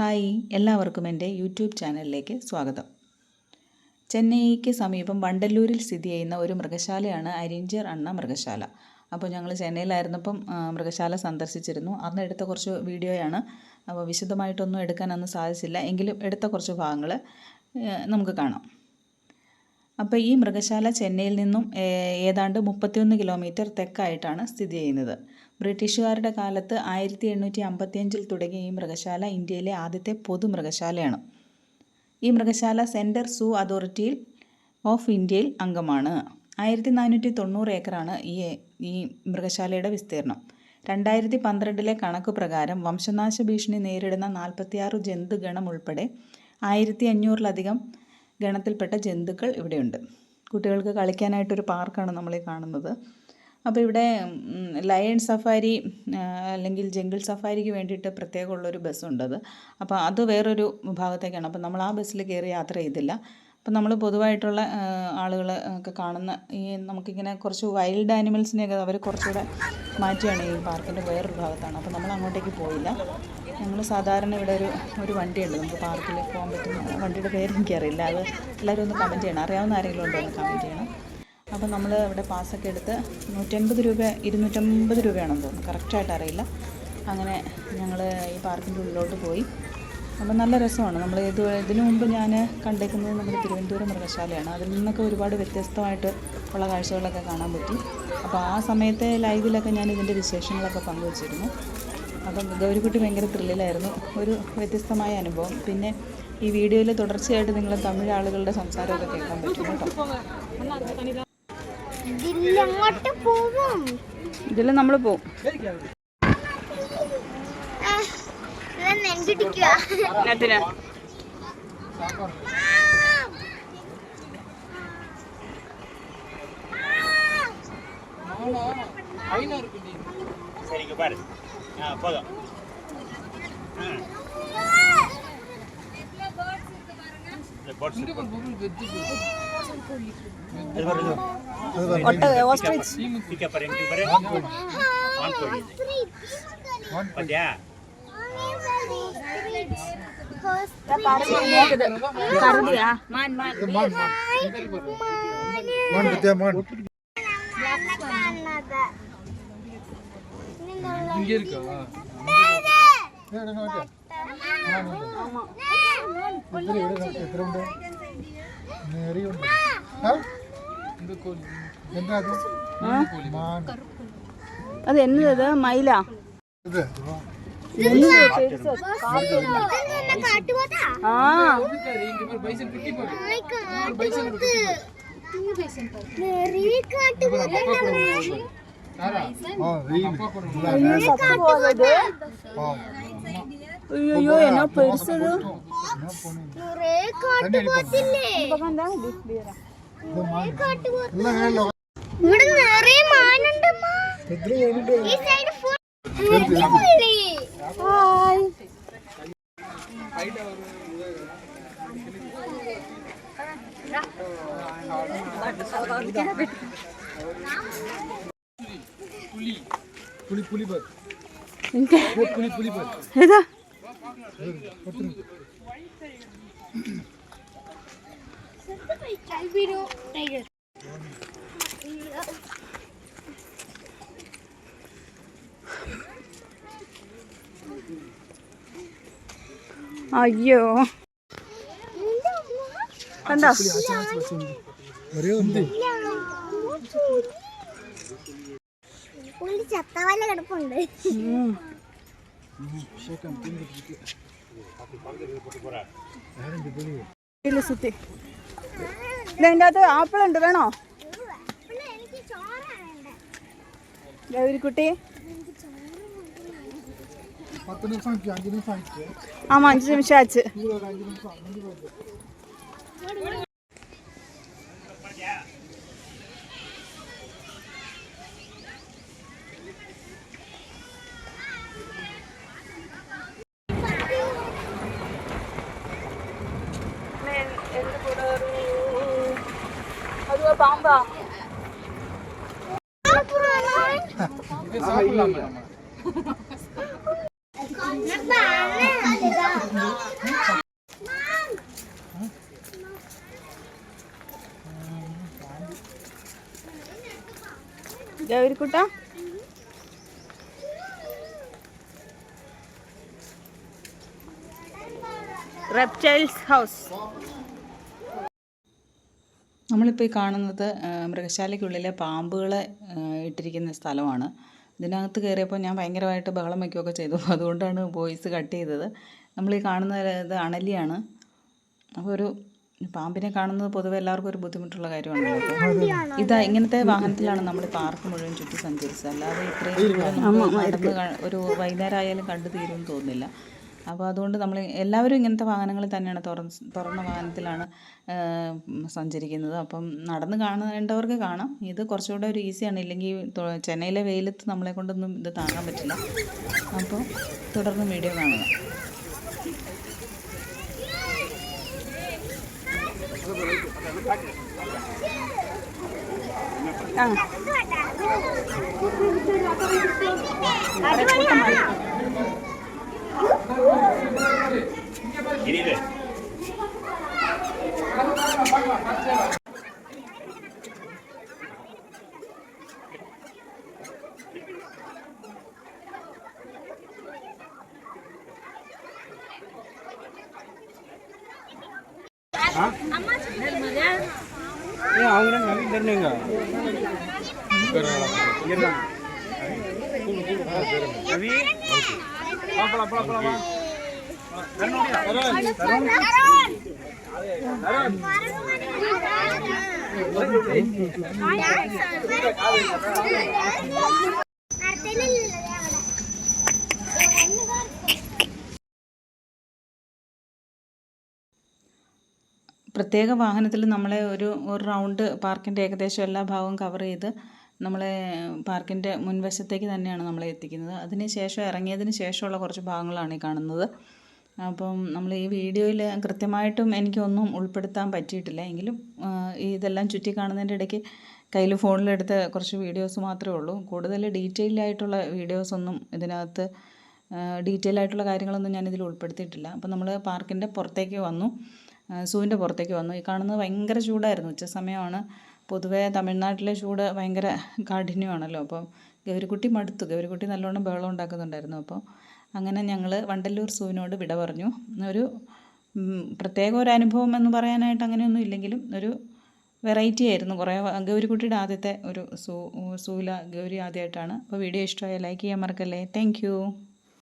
Hi എല്ലാവർക്കും എന്റെ YouTube ചാനലിലേക്ക് സ്വാഗതം. ചെന്നൈക്ക് സമീപം വണ്ടല്ലൂരിൽ സ്ഥിതി ചെയ്യുന്ന ഒരു മൃഗശാലയാണ് അരിഞ്ചർ അണ്ണ മൃഗശാല. അപ്പോൾ ഞങ്ങൾ ചെന്നൈയിലായിരുന്നപ്പം മൃഗശാല സന്ദർശിച്ചിരുന്നു. അന്ന് എടുത്ത കുറച്ച് വീഡിയോയാണ്. അപ്പോൾ വിശദമായിട്ടൊന്നും എടുക്കാൻ സാധിച്ചില്ല. എങ്കിലും എടുത്ത കുറച്ച് ഭാഗങ്ങൾ നമുക്ക് കാണാം. അപ്പോൾ ഈ മൃഗശാല ചെന്നൈയിൽ നിന്നും ഏതാണ്ട് മുപ്പത്തിയൊന്ന് കിലോമീറ്റർ തെക്കായിട്ടാണ് സ്ഥിതി ചെയ്യുന്നത്. ബ്രിട്ടീഷുകാരുടെ കാലത്ത് ആയിരത്തി എണ്ണൂറ്റി അമ്പത്തിയഞ്ചിൽ തുടങ്ങിയ ഈ മൃഗശാല ഇന്ത്യയിലെ ആദ്യത്തെ പൊതു മൃഗശാലയാണ്. ഈ മൃഗശാല സെന്റർ സൂ അതോറിറ്റിയിൽ ഓഫ് ഇന്ത്യയിൽ അംഗമാണ്. ആയിരത്തി നാനൂറ്റി തൊണ്ണൂറ് ഏക്കറാണ് ഈ ഈ മൃഗശാലയുടെ വിസ്തീർണം രണ്ടായിരത്തി പന്ത്രണ്ടിലെ കണക്ക് പ്രകാരം വംശനാശ ഭീഷണി നേരിടുന്ന നാൽപ്പത്തിയാറ് ജന്തുഗണം ഉൾപ്പെടെ ആയിരത്തി അഞ്ഞൂറിലധികം ഗണത്തിൽപ്പെട്ട ജന്തുക്കൾ ഇവിടെയുണ്ട്. കുട്ടികൾക്ക് കളിക്കാനായിട്ടൊരു പാർക്കാണ് നമ്മൾ ഈ കാണുന്നത്. അപ്പോൾ ഇവിടെ ലയൺ സഫാരി അല്ലെങ്കിൽ ജംഗിൾ സഫാരിക്ക് വേണ്ടിയിട്ട് പ്രത്യേകമുള്ളൊരു ബസ്സുണ്ടത് അപ്പോൾ അത് വേറൊരു ഭാഗത്തേക്കാണ്. അപ്പോൾ നമ്മൾ ആ ബസ്സിൽ കയറി യാത്ര ചെയ്തില്ല. അപ്പം നമ്മൾ പൊതുവായിട്ടുള്ള ആളുകൾ ഒക്കെ കാണുന്ന ഈ നമുക്കിങ്ങനെ കുറച്ച് വൈൽഡ് ആനിമൽസിനെയൊക്കെ അവർ കുറച്ചുകൂടെ മാറ്റിയാണ് ഈ പാർക്കിന്റെ വേറൊരു ഭാഗത്താണ്. അപ്പോൾ നമ്മൾ അങ്ങോട്ടേക്ക് പോയില്ല. ഞങ്ങൾ സാധാരണ ഇവിടെ ഒരു ഒരു വണ്ടിയുണ്ട്. നമുക്ക് പാർക്കിൽ പോകാൻ പറ്റുന്ന വണ്ടിയുടെ പേര് എനിക്കറിയില്ല അത് എല്ലാവരും ഒന്ന് കമന്റ് ചെയ്യണം. അറിയാവുന്ന ആരെങ്കിലും ഉണ്ടോ എന്ന് കമന്റ് ചെയ്യണം. അപ്പോൾ നമ്മൾ ഇവിടെ പാസ്സൊക്കെ എടുത്ത് നൂറ്റൻപത് രൂപ ഇരുന്നൂറ്റമ്പത് രൂപയാണെന്ന് തോന്നുന്നു. കറക്റ്റായിട്ട് അറിയില്ല. അങ്ങനെ ഞങ്ങൾ ഈ പാർക്കിന്റെ ഉള്ളിലോട്ട് പോയി. അപ്പോൾ നല്ല രസമാണ്. നമ്മൾ ഇത് ഇതിനു മുമ്പ് ഞാൻ കണ്ടേക്കുന്നത് നമ്മുടെ തിരുവനന്തപുരം മൃഗശാലയാണ്. അതിൽ നിന്നൊക്കെ ഒരുപാട് വ്യത്യസ്തമായിട്ട് ഉള്ള കാഴ്ചകളൊക്കെ കാണാൻ പറ്റി. അപ്പോൾ ആ സമയത്തെ ലൈവിലൊക്കെ ഞാൻ ഇതിന്റെ വിശേഷങ്ങളൊക്കെ പങ്കുവച്ചിരുന്നു. അപ്പം ഗൗരിക്കുട്ടി ഭയങ്കര ത്രില്ലിലായിരുന്നു. ഒരു വ്യത്യസ്തമായ അനുഭവം. പിന്നെ ഈ വീഡിയോയിൽ തുടർച്ചയായിട്ട് നിങ്ങൾ തമിഴ് ആളുകളുടെ സംസാരമൊക്കെ കേൾക്കാൻ പറ്റും കേട്ടോ. ഇതിൽ നമ്മൾ പോവും നെഞ്ചിടിക്കുക சரிங்க பாரு ஆ போதும் ம். ಆಸ್ಟ್ರಿಚ್ ಈಗ ಪರ ಎಂಟಿ ಬರೆ ಆನ್ ಕೋಳಿ ಆನ್ ಪದ್ಯ ಮಾನ್ ಮಾನ್ இங்க இருக்கா ஆமா நிறைய அது என்னது மயிலா ஐயோ என்ன பெருசு ഇവിടെ നിറയെ മാനുണ്ടമ്മ ഈ സൈഡ് ഫുൾ ഹായ് पुली पुली पुली पर इनके पुली पुली पर है ना Albino tiger. അയ്യോ ചത്തവല്ല കിടപ്പുണ്ട്. സുത്തി. ഇതിൻ്റെ അകത്ത് ആപ്പിൾ ഉണ്ട് വേണോ പിന്നെ എനിക്ക് ചോറാണ് വേണ്ടത്. ഗൗരിക്കുട്ടി பத்து நிமிஷம் ஆச்சு அஞ்சு நிமிஷம் ஆயிடுச்சு ഗൗരിക്കുട്ട റെപ്റ്റൈൽസ് ഹൗസ് നമ്മളിപ്പോൾ ഈ കാണുന്നത് മൃഗശാലയ്ക്കുള്ളിലെ പാമ്പുകളെ ഇട്ടിരിക്കുന്ന സ്ഥലമാണ്. ഇതിനകത്ത് കയറിയപ്പോൾ ഞാൻ ഭയങ്കരമായിട്ട് ബഹളം വയ്ക്കുകയൊക്കെ ചെയ്തു. അപ്പോൾ അതുകൊണ്ടാണ് വോയിസ് കട്ട് ചെയ്തത്. നമ്മൾ ഈ കാണുന്ന ഇത് അണലിയാണ്. അപ്പോൾ ഒരു പാമ്പിനെ കാണുന്നത് പൊതുവെ എല്ലാവർക്കും ഒരു ബുദ്ധിമുട്ടുള്ള കാര്യമാണ് ഇത് ഇങ്ങനത്തെ വാഹനത്തിലാണ് നമ്മൾ പാർക്ക് മുഴുവൻ ചുറ്റി സഞ്ചരിച്ചത്. അല്ലാതെ ഇത്രയും ഒരു വൈകുന്നേരം ആയാലും കണ്ടു തീരുമെന്ന് തോന്നുന്നില്ല. അപ്പോൾ അതുകൊണ്ട് നമ്മൾ എല്ലാവരും ഇങ്ങനത്തെ വാഹനങ്ങളിൽ തന്നെയാണ് തുറന്ന് തുറന്ന വാഹനത്തിലാണ് സഞ്ചരിക്കുന്നത്. അപ്പം നടന്ന് കാണേണ്ടവർക്ക് കാണാം. ഇത് കുറച്ചുകൂടെ ഒരു ഈസിയാണ്. ഇല്ലെങ്കിൽ ചെന്നൈയിലെ വെയിലത്ത് നമ്മളെ കൊണ്ടൊന്നും ഇത് താങ്ങാൻ പറ്റില്ല. അപ്പോൾ തുടർന്ന് വീഡിയോ കാണുക கிரிவே அவங்க நவீன் தருணுங்க நவீன் அப்பளம் அப்பளம் പ്രത്യേക വാഹനത്തിൽ നമ്മളെ ഒരു ഒരു റൗണ്ട് പാർക്കിന്റെ ഏകദേശം എല്ലാ ഭാഗവും കവർ ചെയ്ത് നമ്മളെ പാർക്കിന്റെ മുൻവശത്തേക്ക് തന്നെയാണ് നമ്മളെ എത്തിക്കുന്നത്. അതിന് ശേഷം ഇറങ്ങിയതിന് ശേഷമുള്ള കുറച്ച് ഭാഗങ്ങളാണ് ഈ കാണുന്നത്. അപ്പം നമ്മൾ ഈ വീഡിയോയിൽ കൃത്യമായിട്ടും എനിക്കൊന്നും ഉൾപ്പെടുത്താൻ പറ്റിയിട്ടില്ല. എങ്കിലും ഇതെല്ലാം ചുറ്റി കാണുന്നതിന്റെ ഇടയ്ക്ക് കയ്യിൽ ഫോണിലെടുത്ത കുറച്ച് വീഡിയോസ് മാത്രമേ ഉള്ളൂ. കൂടുതൽ ഡീറ്റെയിൽ ആയിട്ടുള്ള വീഡിയോസൊന്നും ഇതിനകത്ത് ഡീറ്റെയിൽ ആയിട്ടുള്ള കാര്യങ്ങളൊന്നും ഞാനിതിൽ ഉൾപ്പെടുത്തിയിട്ടില്ല. അപ്പോൾ നമ്മൾ പാർക്കിന്റെ പുറത്തേക്ക് വന്നു. സൂവിന്റെ പുറത്തേക്ക് വന്നു. ഈ കാണുന്നത് ഭയങ്കര ചൂടായിരുന്നു. ഉച്ച സമയമാണ്. പൊതുവേ തമിഴ്നാട്ടിലെ ചൂട് ഭയങ്കര കാഠിന്യമാണല്ലോ. അപ്പോൾ ഗൗരിക്കുട്ടി മടുത്തു. ഗൗരിക്കുട്ടി നല്ലോണം ബഹളം ഉണ്ടാക്കുന്നുണ്ടായിരുന്നു. അപ്പോൾ അങ്ങനെ ഞങ്ങൾ വണ്ടല്ലൂർ സൂവിനോട് വിട പറഞ്ഞു. ഒരു പ്രത്യേക ഒരു അനുഭവം എന്ന് പറയാനായിട്ട് അങ്ങനെയൊന്നും ഇല്ലെങ്കിലും ഒരു വെറൈറ്റി ആയിരുന്നു. കുറേ ഗൗരിക്കുട്ടിയുടെ ആദ്യത്തെ ഒരു സൂ സൂല ഗൗരി ആദ്യമായിട്ടാണ്. അപ്പോൾ വീഡിയോ ഇഷ്ടമായ ലൈക്ക് ചെയ്യാൻ മറക്കല്ലേ. താങ്ക്